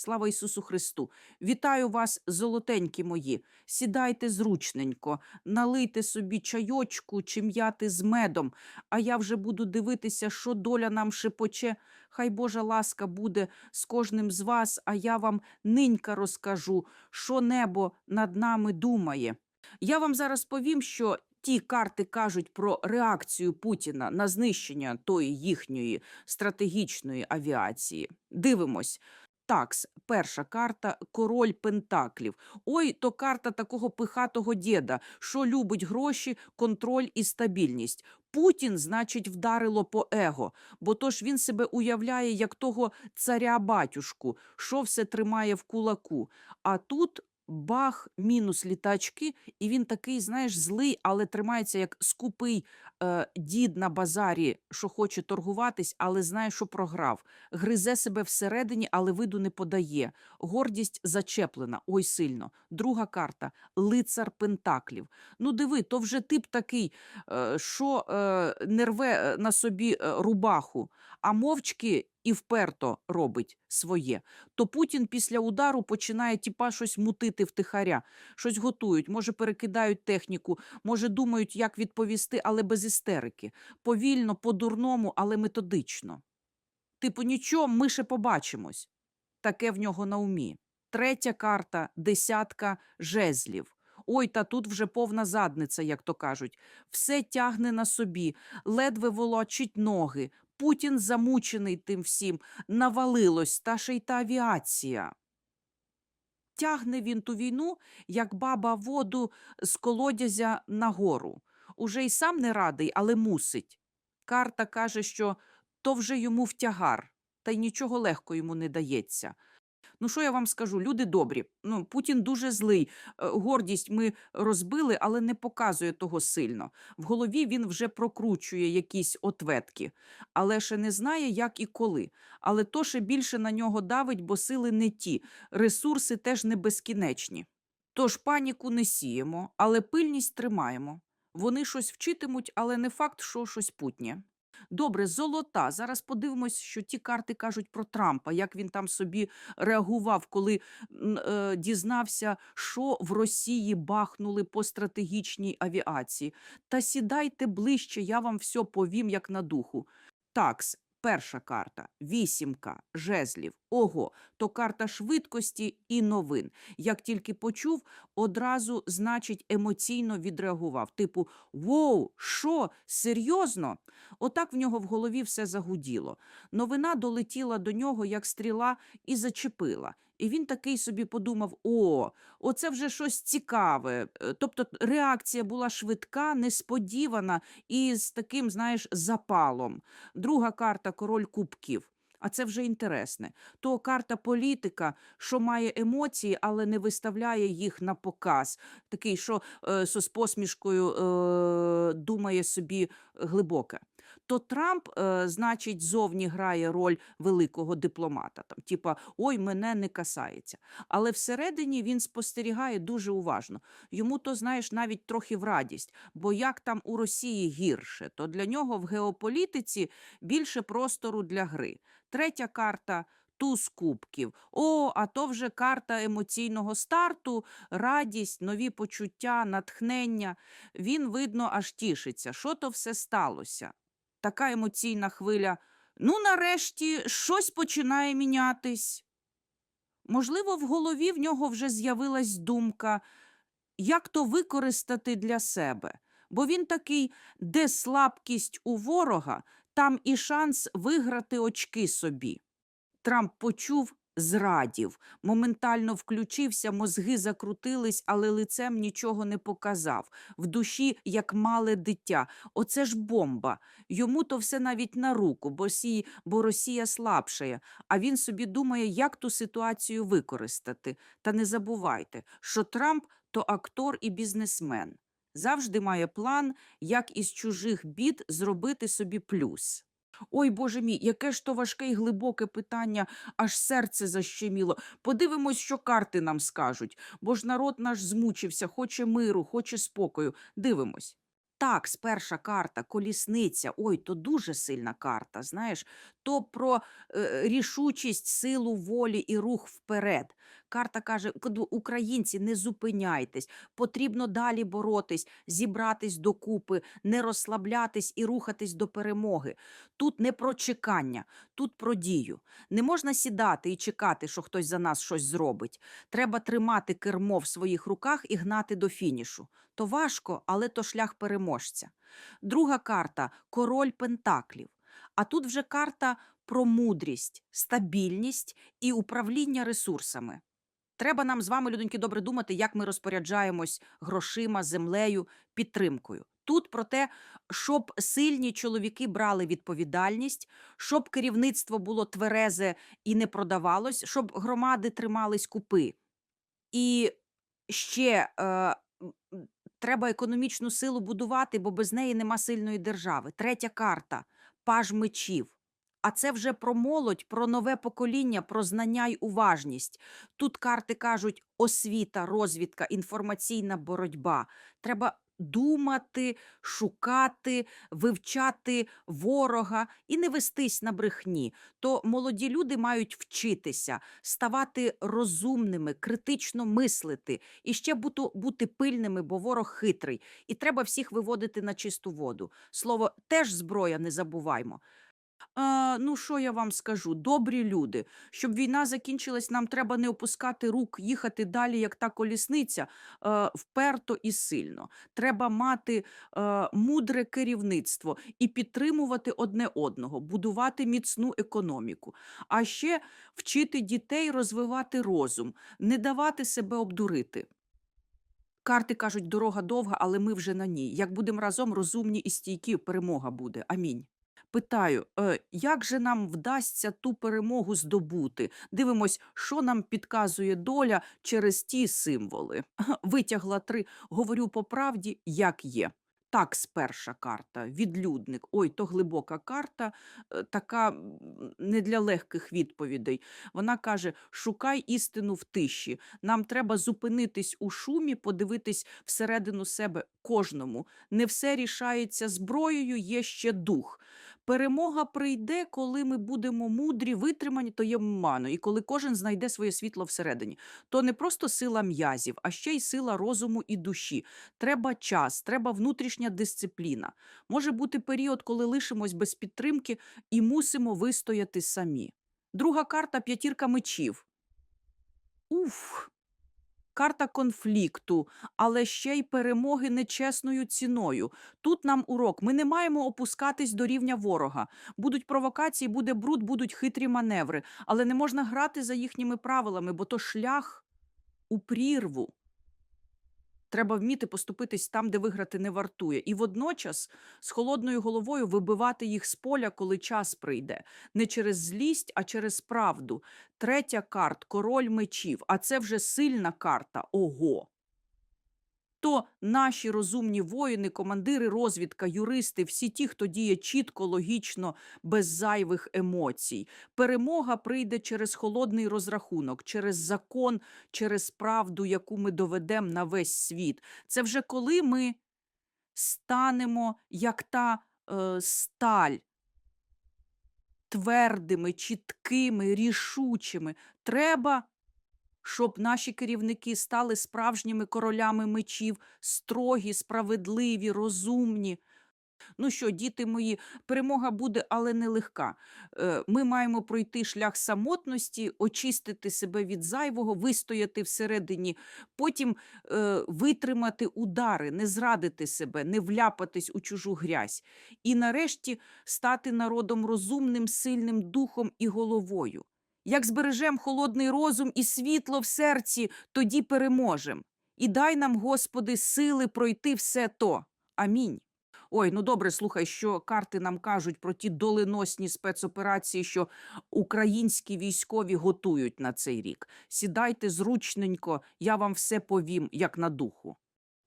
Слава Ісусу Христу! Вітаю вас, золотенькі мої. Сідайте зручненько, налийте собі чайочку чи м'яти з медом, а я вже буду дивитися, що доля нам шепоче. Хай Божа ласка буде з кожним з вас, а я вам нинька розкажу, що небо над нами думає. Я вам зараз повім, що ті карти кажуть про реакцію Путіна на знищення тої їхньої стратегічної авіації. Дивимось. Такс, перша карта король Пентаклів. Ой, то карта такого пихатого діда, що любить гроші, контроль і стабільність. Путін, значить, вдарило по его, бо то ж він себе уявляє як того царя-батюшку, що все тримає в кулаку. А тут бах, мінус літачки, і він такий, знаєш, злий, але тримається як скупий е, дід на базарі, що хоче торгуватись, але знає, що програв. Гризе себе всередині, але виду не подає. Гордість зачеплена, ой сильно. Друга карта лицар Пентаклів. Ну, диви, то вже тип такий, е, що е, не рве е, на собі е, рубаху, а мовчки і вперто робить своє. То Путін після удару починає тіпа щось мутити втихаря, щось готують, може перекидають техніку, може думають, як відповісти, але без істерики. Повільно, по-дурному, але методично. Типу, нічого, ми ще побачимось. Таке в нього на умі. Третя карта десятка жезлів. Ой, та тут вже повна задниця, як то кажуть. Все тягне на собі, ледве волочить ноги. Путін замучений тим всім, навалилось, та ще й та авіація. Тягне він ту війну, як баба воду з колодязя нагору. Уже й сам не радий, але мусить. Карта каже, що то вже йому втягар, та й нічого легко йому не дається. Ну, що я вам скажу? Люди добрі. Ну, Путін дуже злий. Е, Гордість ми розбили, але не показує того сильно. В голові він вже прокручує якісь ответки, але ще не знає, як і коли. Але то ще більше на нього давить, бо сили не ті, ресурси теж не безкінечні. Тож паніку не сіємо, але пильність тримаємо. Вони щось вчитимуть, але не факт, що щось путнє. Добре, золота. Зараз подивимось, що ті карти кажуть про Трампа, як він там собі реагував, коли е, дізнався, що в Росії бахнули по стратегічній авіації. Та сідайте ближче, я вам все повім, як на духу. Такс, перша карта, вісімка, жезлів. Ого, то карта швидкості і новин. Як тільки почув, одразу, значить, емоційно відреагував. Типу, воу, що, серйозно? Отак в нього в голові все загуділо. Новина долетіла до нього, як стріла, і зачепила. І він такий собі подумав: о, оце вже щось цікаве. Е, Тобто реакція була швидка, несподівана і з таким, знаєш, запалом. Друга карта король кубків. А це вже інтересне. То карта політика, що має емоції, але не виставляє їх на показ. Такий, що е, з посмішкою е, думає собі глибоке. То Трамп, е, значить, зовні грає роль великого дипломата. Там, типа, ой, мене не касається. Але всередині він спостерігає дуже уважно. Йому то, знаєш, навіть трохи в радість. Бо як там у Росії гірше, то для нього в геополітиці більше простору для гри. Третя карта. Туз кубків. О, а то вже карта емоційного старту, радість, нові почуття, натхнення. Він, видно, аж тішиться. Що то все сталося? Така емоційна хвиля. Ну, нарешті, щось починає мінятись. Можливо, в голові в нього вже з'явилась думка, як то використати для себе. Бо він такий, де слабкість у ворога, там і шанс виграти очки собі. Трамп почув, зрадів, моментально включився, мозги закрутились, але лицем нічого не показав. В душі, як мале дитя. Оце ж бомба. Йому то все навіть на руку, бо, сі, бо Росія слабшає, а він собі думає, як ту ситуацію використати. Та не забувайте, що Трамп то актор і бізнесмен. Завжди має план, як із чужих бід зробити собі плюс. Ой, Боже мій, яке ж то важке і глибоке питання, аж серце защеміло. Подивимось, що карти нам скажуть, бо ж народ наш змучився, хоче миру, хоче спокою. Дивимось. Так, перша карта, колісниця. Ой, то дуже сильна карта, знаєш. То про е, рішучість, силу волі і рух вперед. Карта каже: українці, не зупиняйтесь, потрібно далі боротись, зібратись докупи, не розслаблятись і рухатись до перемоги. Тут не про чекання, тут про дію. Не можна сідати і чекати, що хтось за нас щось зробить. Треба тримати кермо в своїх руках і гнати до фінішу. То важко, але то шлях переможця. Друга карта король пентаклів. А тут вже карта про мудрість, стабільність і управління ресурсами. Треба нам з вами, людоньки, добре думати, як ми розпоряджаємось грошима, землею, підтримкою. Тут про те, щоб сильні чоловіки брали відповідальність, щоб керівництво було тверезе і не продавалось, щоб громади тримались купи. І ще е, треба економічну силу будувати, бо без неї нема сильної держави. Третя карта паж мечів. А це вже про молодь, про нове покоління, про знання й уважність. Тут карти кажуть освіта, розвідка, інформаційна боротьба. Треба думати, шукати, вивчати ворога і не вестись на брехні. То молоді люди мають вчитися, ставати розумними, критично мислити і ще бути, пильними, бо ворог хитрий. І треба всіх виводити на чисту воду. Слово теж зброя, не забуваймо. А, ну, що я вам скажу? Добрі люди. Щоб війна закінчилась, нам треба не опускати рук, їхати далі, як та колісниця, е, вперто і сильно. Треба мати е, мудре керівництво і підтримувати одне одного, будувати міцну економіку. А ще вчити дітей розвивати розум, не давати себе обдурити. Карти кажуть, дорога довга, але ми вже на ній. Як будемо разом розумні і стійкі, перемога буде. Амінь. Питаю, е, як же нам вдасться ту перемогу здобути? Дивимось, що нам підказує доля через ті символи. Витягла три, говорю по правді, як є. Так, перша карта, відлюдник. Ой, то глибока карта, е, така не для легких відповідей. Вона каже: шукай істину в тиші. Нам треба зупинитись у шумі, подивитись всередину себе кожному. Не все рішається зброєю, є ще дух. Перемога прийде, коли ми будемо мудрі, витримані, то є мано, і коли кожен знайде своє світло всередині. То не просто сила м'язів, а ще й сила розуму і душі. Треба час, треба внутрішня дисципліна. Може бути період, коли лишимось без підтримки і мусимо вистояти самі. Друга карта п'ятірка мечів. Уф. Карта конфлікту, але ще й перемоги нечесною ціною. Тут нам урок. Ми не маємо опускатись до рівня ворога. Будуть провокації, буде бруд, будуть хитрі маневри, але не можна грати за їхніми правилами, бо то шлях у прірву. Треба вміти поступитись там, де виграти не вартує, і водночас з холодною головою вибивати їх з поля, коли час прийде, не через злість, а через правду. Третя карт король мечів, а це вже сильна карта. Ого. То наші розумні воїни, командири, розвідка, юристи, всі ті, хто діє чітко, логічно, без зайвих емоцій. Перемога прийде через холодний розрахунок, через закон, через правду, яку ми доведемо на весь світ. Це вже коли ми станемо як та е, сталь, твердими, чіткими, рішучими. Треба, щоб наші керівники стали справжніми королями мечів, строгі, справедливі, розумні. Ну що, діти мої, перемога буде, але не легка. Е, Ми маємо пройти шлях самотності, очистити себе від зайвого, вистояти всередині, потім е, витримати удари, не зрадити себе, не вляпатись у чужу грязь. І нарешті стати народом розумним, сильним духом і головою. Як збережем холодний розум і світло в серці, тоді переможем. І дай нам, Господи, сили пройти все то. Амінь. Ой, ну добре, слухай, що карти нам кажуть про ті доленосні спецоперації, що українські військові готують на цей рік. Сідайте зручненько, я вам все повім, як на духу.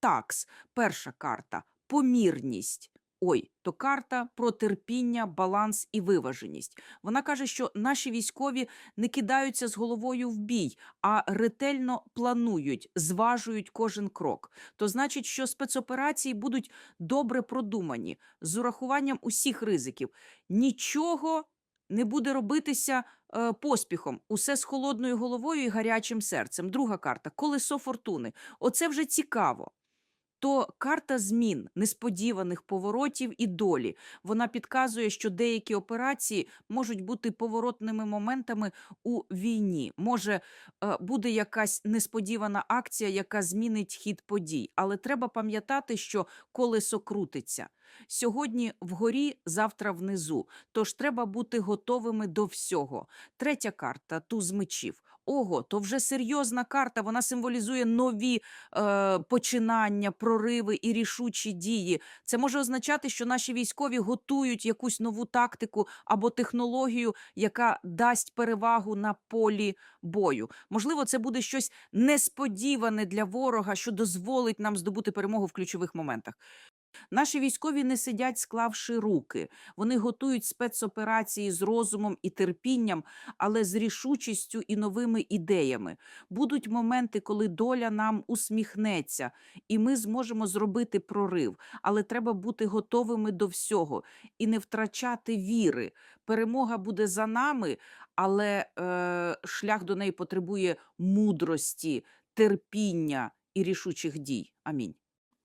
Такс, перша карта помірність. Ой, то карта про терпіння, баланс і виваженість. Вона каже, що наші військові не кидаються з головою в бій, а ретельно планують, зважують кожен крок. То значить, що спецоперації будуть добре продумані з урахуванням усіх ризиків. Нічого не буде робитися е, поспіхом. Усе з холодною головою і гарячим серцем. Друга карта колесо фортуни. Оце вже цікаво. То карта змін, несподіваних поворотів і долі. Вона підказує, що деякі операції можуть бути поворотними моментами у війні. Може, е, буде якась несподівана акція, яка змінить хід подій. Але треба пам'ятати, що колесо крутиться. Сьогодні вгорі, завтра внизу. Тож треба бути готовими до всього. Третя карта туз мечів. Ого, то вже серйозна карта. Вона символізує нові е, починання, прориви і рішучі дії. Це може означати, що наші військові готують якусь нову тактику або технологію, яка дасть перевагу на полі бою. Можливо, це буде щось несподіване для ворога, що дозволить нам здобути перемогу в ключових моментах. Наші військові не сидять, склавши руки. Вони готують спецоперації з розумом і терпінням, але з рішучістю і новими ідеями. Будуть моменти, коли доля нам усміхнеться, і ми зможемо зробити прорив. Але треба бути готовими до всього і не втрачати віри. Перемога буде за нами, але е, шлях до неї потребує мудрості, терпіння і рішучих дій. Амінь.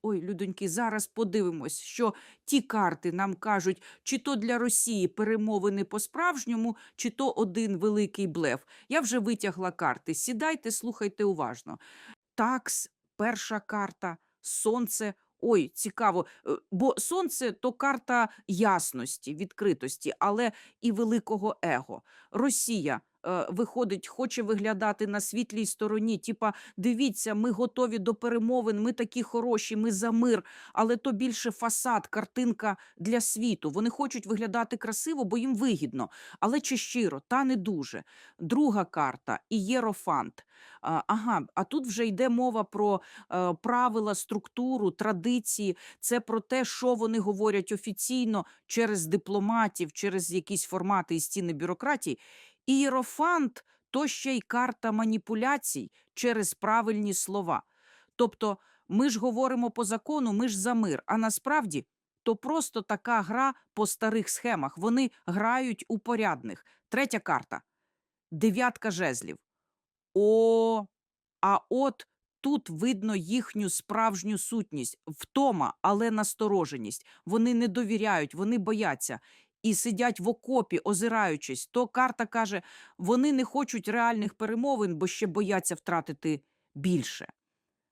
Ой, людоньки, зараз подивимось, що ті карти нам кажуть, чи то для Росії перемовини по-справжньому, чи то один великий блеф. Я вже витягла карти. Сідайте, слухайте уважно. Такс, перша карта, сонце. Ой, цікаво, е, бо сонце то карта ясності, відкритості, але і великого его. Росія виходить, хоче виглядати на світлій стороні. Типа, дивіться, ми готові до перемовин, ми такі хороші, ми за мир. Але то більше фасад, картинка для світу. Вони хочуть виглядати красиво, бо їм вигідно. Але чи щиро, та не дуже. Друга карта ієрофант. Ага, а тут вже йде мова про е, правила, структуру, традиції. Це про те, що вони говорять офіційно через дипломатів, через якісь формати і стіни бюрократії. Ієрофант то ще й карта маніпуляцій через правильні слова. Тобто, ми ж говоримо по закону, ми ж за мир. А насправді то просто така гра по старих схемах. Вони грають у порядних. Третя карта дев'ятка жезлів. О, а от тут видно їхню справжню сутність, втома, але настороженість. Вони не довіряють, вони бояться і сидять в окопі, озираючись. То карта каже, вони не хочуть реальних перемовин, бо ще бояться втратити більше.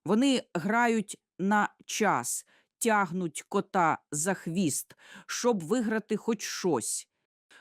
Вони грають на час, тягнуть кота за хвіст, щоб виграти хоч щось.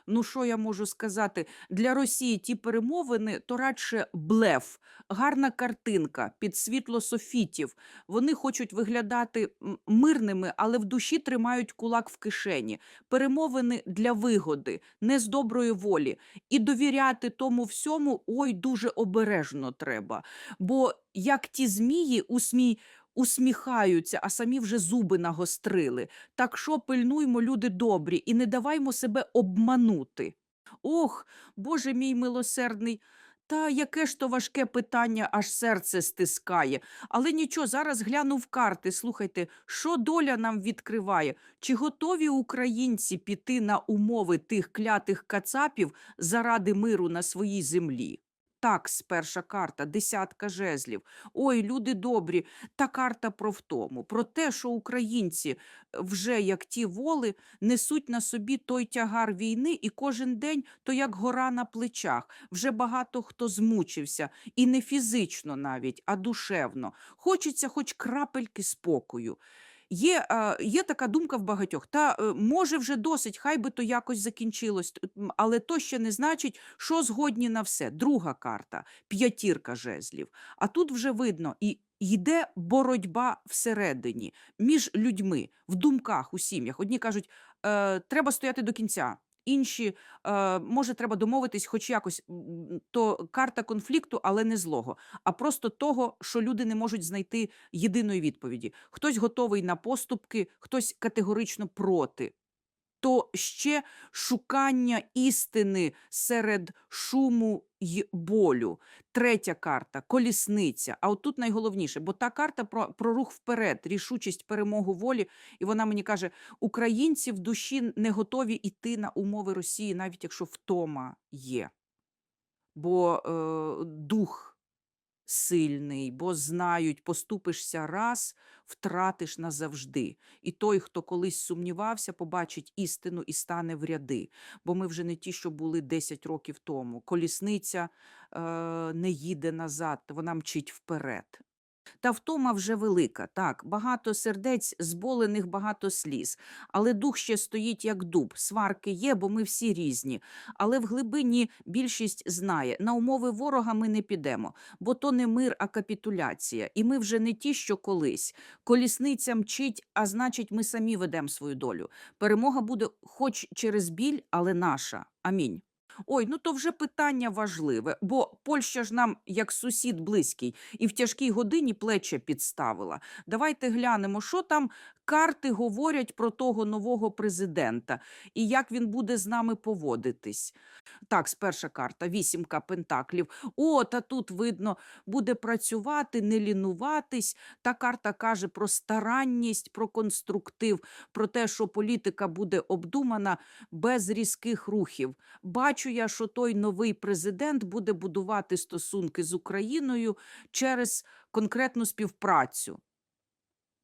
Ну, що я можу сказати? Для Росії ті перемовини то радше блеф, гарна картинка під світло софітів. Вони хочуть виглядати мирними, але в душі тримають кулак в кишені. Перемовини для вигоди, не з доброї волі. І довіряти тому всьому ой дуже обережно треба. Бо як ті змії у смій. Усміхаються, а самі вже зуби нагострили. Так що пильнуймо, люди добрі, і не даваймо себе обманути. Ох, Боже мій милосердний. Та яке ж то важке питання, аж серце стискає. Але нічого, зараз гляну в карти. Слухайте, що доля нам відкриває? Чи готові українці піти на умови тих клятих кацапів заради миру на своїй землі? Такс, перша карта, десятка жезлів. Ой, люди добрі, та карта про втому, про те, що українці е, вже як ті воли несуть на собі той тягар війни, і кожен день то як гора на плечах. Вже багато хто змучився, і не фізично навіть, а душевно. Хочеться хоч крапельки спокою. Є, є така думка в багатьох, та е, може вже досить, хай би то якось закінчилось, але то ще не значить, що згодні на все. Друга карта, п'ятірка жезлів. А тут вже видно, і йде боротьба всередині між людьми, в думках, у сім'ях. Одні кажуть, е, треба стояти до кінця. Інші, е, може, треба домовитись, хоч якось то карта конфлікту, але не злого, а просто того, що люди не можуть знайти єдиної відповіді. Хтось готовий на поступки, хтось категорично проти. То ще шукання істини серед шуму й болю. Третя карта колісниця. А от тут найголовніше, бо та карта про, про рух вперед, рішучість перемогу волі. І вона мені каже: українці в душі не готові йти на умови Росії, навіть якщо втома є. Бо е, дух сильний, бо знають, поступишся раз, втратиш назавжди. І той, хто колись сумнівався, побачить істину і стане в ряди. Бо ми вже не ті, що були 10 років тому. Колісниця е, не їде назад, вона мчить вперед. Та втома вже велика, так, багато сердець, зболених, багато сліз. Але дух ще стоїть як дуб. Сварки є, бо ми всі різні. Але в глибині більшість знає, на умови ворога ми не підемо, бо то не мир, а капітуляція. І ми вже не ті, що колись. Колісниця мчить, а значить, ми самі ведемо свою долю. Перемога буде хоч через біль, але наша. Амінь. Ой, ну то вже питання важливе, бо Польща ж нам як сусід близький і в тяжкій годині плече підставила. Давайте глянемо, що там карти говорять про того нового президента і як він буде з нами поводитись. Так, сперша карта, вісімка пентаклів. О, та тут видно, буде працювати, не лінуватись. Та карта каже про старанність, про конструктив, про те, що політика буде обдумана без різких рухів. Бачу я, що той новий президент буде будувати стосунки з Україною через конкретну співпрацю.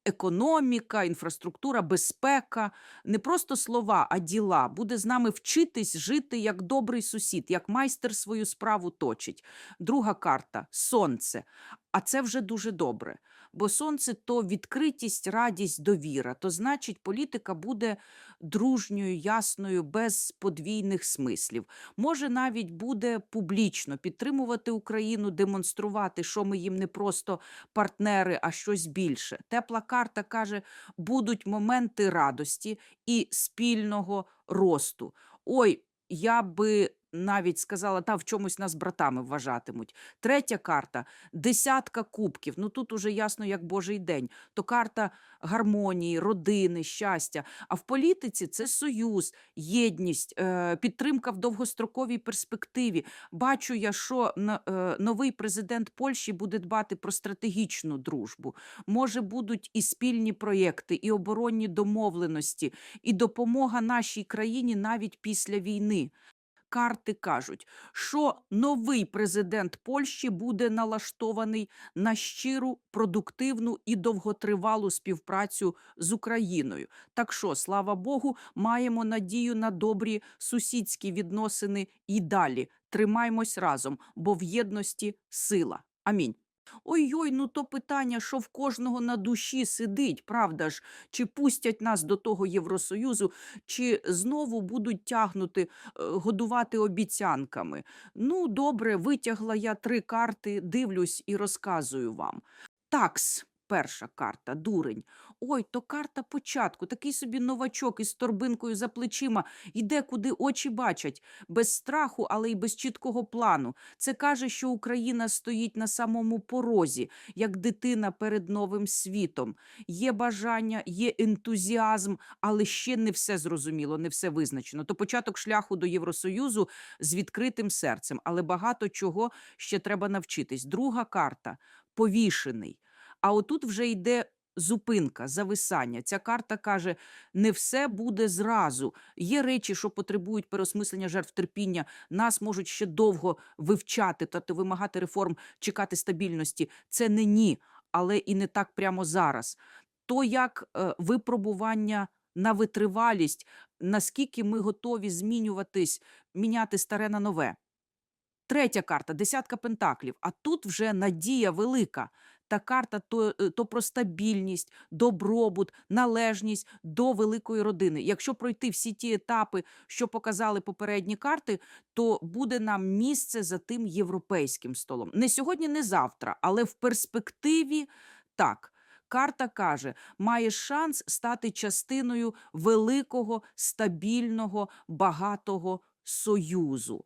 Економіка, інфраструктура, безпека не просто слова, а діла. Буде з нами вчитись жити як добрий сусід, як майстер свою справу точить. Друга карта сонце. А це вже дуже добре. Бо сонце то відкритість, радість, довіра. То значить, політика буде дружньою, ясною, без подвійних смислів. Може, навіть буде публічно підтримувати Україну, демонструвати, що ми їм не просто партнери, а щось більше. Тепла карта каже, будуть моменти радості і спільного росту. Ой, я би навіть сказала, та в чомусь нас братами вважатимуть. Третя карта десятка кубків. Ну тут уже ясно, як Божий день. То карта гармонії, родини, щастя. А в політиці це союз, єдність, е, підтримка в довгостроковій перспективі. Бачу я, що е, новий президент Польщі буде дбати про стратегічну дружбу. Може, будуть і спільні проєкти, і оборонні домовленості, і допомога нашій країні навіть після війни. Карти кажуть, що новий президент Польщі буде налаштований на щиру, продуктивну і довготривалу співпрацю з Україною. Так що, слава Богу, маємо надію на добрі сусідські відносини і далі. Тримаймось разом, бо в єдності сила. Амінь. Ой-ой, ну то питання, що в кожного на душі сидить, правда ж? Чи пустять нас до того Євросоюзу, чи знову будуть тягнути, е, годувати обіцянками? Ну, добре, витягла я три карти, дивлюсь і розказую вам. Такс. Перша карта, дурень. Ой, то карта початку. Такий собі новачок із торбинкою за плечима йде, куди очі бачать, без страху, але й без чіткого плану. Це каже, що Україна стоїть на самому порозі, як дитина перед новим світом. Є бажання, є ентузіазм, але ще не все зрозуміло, не все визначено. То початок шляху до Євросоюзу з відкритим серцем, але багато чого ще треба навчитись. Друга карта повішений. А отут вже йде зупинка, зависання. Ця карта каже: не все буде зразу. Є речі, що потребують переосмислення жертв терпіння. Нас можуть ще довго вивчати, тобто вимагати реформ, чекати стабільності. Це не ні, але і не так прямо зараз. То як е, випробування на витривалість, наскільки ми готові змінюватись, міняти старе на нове. Третя карта десятка пентаклів. А тут вже надія велика. Та карта то, е, то про стабільність, добробут, належність до великої родини. Якщо пройти всі ті етапи, що показали попередні карти, то буде нам місце за тим європейським столом. Не сьогодні, не завтра, але в перспективі так. карта каже, маєш шанс стати частиною великого, стабільного, багатого союзу.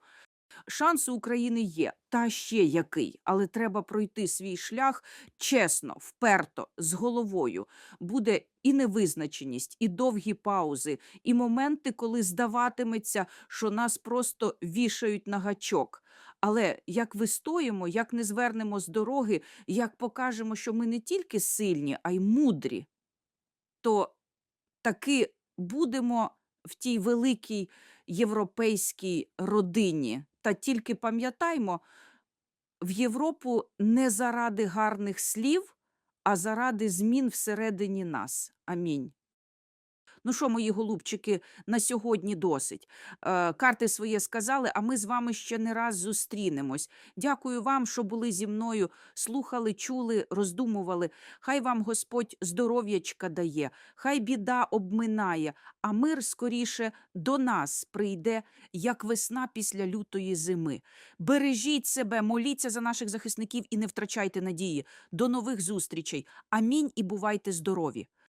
Шанс України є, та ще який, але треба пройти свій шлях чесно, вперто, з головою. Буде і невизначеність, і довгі паузи, і моменти, коли здаватиметься, що нас просто вішають на гачок. Але як вистоїмо, як не звернемо з дороги, як покажемо, що ми не тільки сильні, а й мудрі, то таки будемо в тій великій європейській родині. Та тільки пам'ятаймо, в Європу не заради гарних слів, а заради змін всередині нас. Амінь. Ну що, мої голубчики, на сьогодні досить. Е, карти своє сказали, а ми з вами ще не раз зустрінемось. Дякую вам, що були зі мною, слухали, чули, роздумували. Хай вам Господь здоров'ячка дає, хай біда обминає, а мир скоріше до нас прийде, як весна після лютої зими. Бережіть себе, моліться за наших захисників і не втрачайте надії. До нових зустрічей. Амінь і бувайте здорові.